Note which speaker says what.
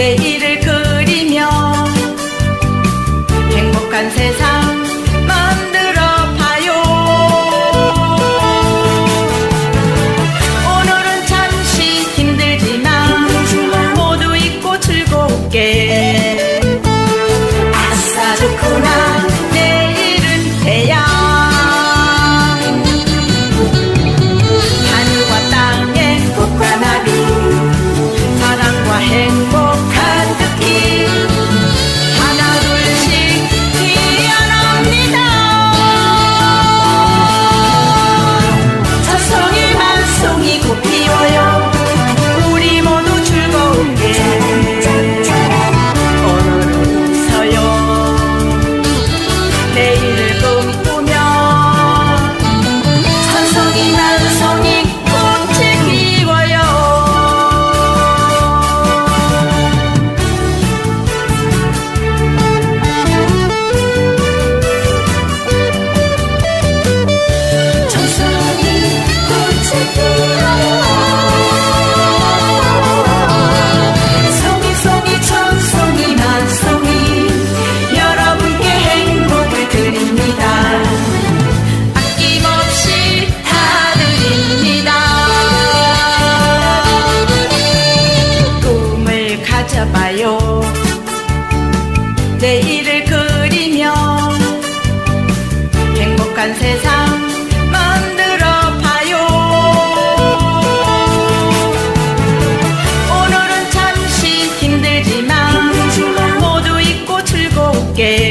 Speaker 1: 내일을 그리며 행복한 세상 yeah